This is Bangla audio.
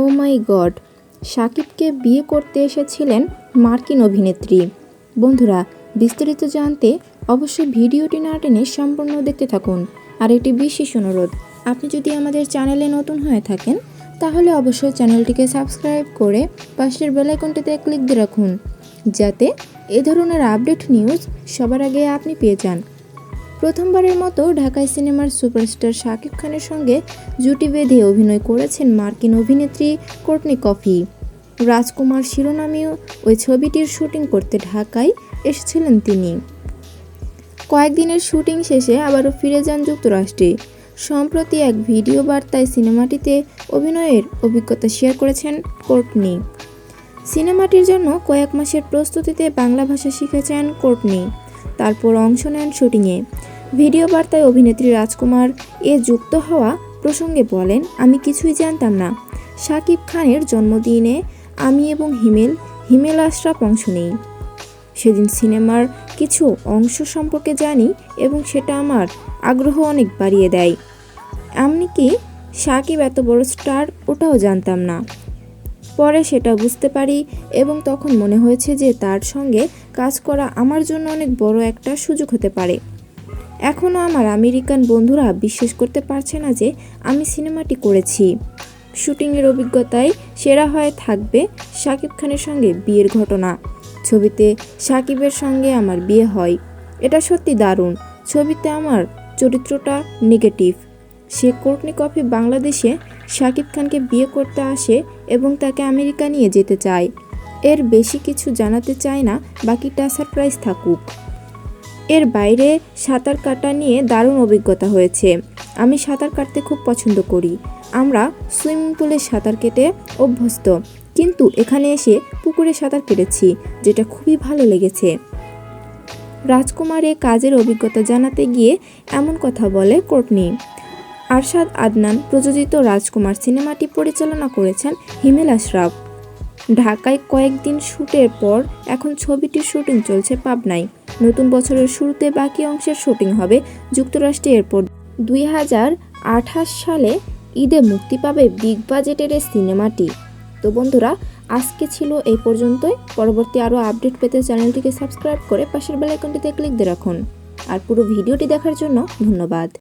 ও মাই গড, সাকিবকে বিয়ে করতে এসেছিলেন মার্কিন অভিনেত্রী। বন্ধুরা, বিস্তারিত জানতে অবশ্যই ভিডিওটি না টেনে সম্পূর্ণ দেখতে থাকুন। আর একটি বিশেষ অনুরোধ, আপনি যদি আমাদের চ্যানেলে নতুন হয়ে থাকেন, তাহলে অবশ্যই চ্যানেলটিকে সাবস্ক্রাইব করে পাশের বেলাইকনটিতে ক্লিক দিয়ে রাখুন, যাতে এ ধরনের আপডেট নিউজ সবার আগে আপনি পেয়ে যান। প্রথমবারের মতো ঢাকায় সিনেমার সুপারস্টার শাকিব খানের সঙ্গে জুটি বেঁধে অভিনয় করেছেন মার্কিন অভিনেত্রী কোর্টনি কফি। রাজকুমার শিরোনামীয় ওই ছবিটির শুটিং করতে ঢাকায় এসেছিলেন তিনি। কয়েকদিনের শুটিং শেষে আবারও ফিরে যান যুক্তরাষ্ট্রে। সম্প্রতি এক ভিডিও বার্তায় সিনেমাটিতে অভিনয়ের অভিজ্ঞতা শেয়ার করেছেন কোর্টনি। সিনেমাটির জন্য কয়েক মাসের প্রস্তুতিতে বাংলা ভাষা শিখেছেন কোর্টনি। তারপর অংশ নেন শুটিংয়ে। ভিডিও বার্তায় অভিনেত্রী রাজকুমার এ যুক্ত হওয়া প্রসঙ্গে বলেন, আমি কিছুই জানতাম না। শাকিব খানের জন্মদিনে আমি এবং হিমেল হিমেল আশরাফ অংশ নেই। সেদিন সিনেমার কিছু অংশ সম্পর্কে জানি এবং সেটা আমার আগ্রহ অনেক বাড়িয়ে দেয়। আমি কি সাকিব এত বড় স্টার ওটাও জানতাম না। পরে সেটা বুঝতে পারি এবং তখন মনে হয়েছে যে তার সঙ্গে কাজ করা আমার জন্য অনেক বড় একটা সুযোগ হতে পারে। এখনও আমার আমেরিকান বন্ধুরা বিশ্বাস করতে পারছে না যে আমি সিনেমাটি করেছি। শুটিংয়ের অভিজ্ঞতায় সেরা হয়ে থাকবে শাকিব খানের সঙ্গে বিয়ের ঘটনা। ছবিতে সাকিবের সঙ্গে আমার বিয়ে হয়। এটা সত্যি দারুণ। ছবিতে আমার চরিত্রটা নেগেটিভ। সে কোর্টনি কফি বাংলাদেশে শাকিব খানকে বিয়ে করতে আসে এবং তাকে আমেরিকা নিয়ে যেতে চায়। এর বেশি কিছু জানাতে চায় না, বাকিটা সারপ্রাইজ থাকুক। এর বাইরে সাঁতার কাটা নিয়ে দারুণ অভিজ্ঞতা হয়েছে। আমি সাঁতার কাটতে খুব পছন্দ করি। আমরা সুইমিং পুলে সাঁতার কেটে অভ্যস্ত। কিন্তু এখানে এসে পুকুরে সাঁতার কেটেছি, যেটা খুবই ভালো লেগেছে। রাজকুমারে কাজের অভিজ্ঞতা জানাতে গিয়ে এমন কথা বলে কোর্টনি আরশাদ আদনান প্রযোজিত রাজকুমার সিনেমাটি পরিচালনা করেছেন হিমেল আশরাফ। ঢাকায় কয়েকদিন শুটের পর এখন ছবিটির শুটিং চলছে পাবনায়। নতুন বছরের শুরুতে বাকি অংশের শুটিং হবে যুক্তরাষ্ট্রে এরপর। দুই হাজার আঠাশ সালে ঈদে মুক্তি পাবে বিগ বাজেটের এই সিনেমাটি। তো বন্ধুরা, আজকে ছিল এই পর্যন্তই। পরবর্তী আরও আপডেট পেতে চ্যানেলটিকে সাবস্ক্রাইব করে পাশের বেলাইকনটিতে ক্লিক দিয়ে রাখুন। আর পুরো ভিডিওটি দেখার জন্য ধন্যবাদ।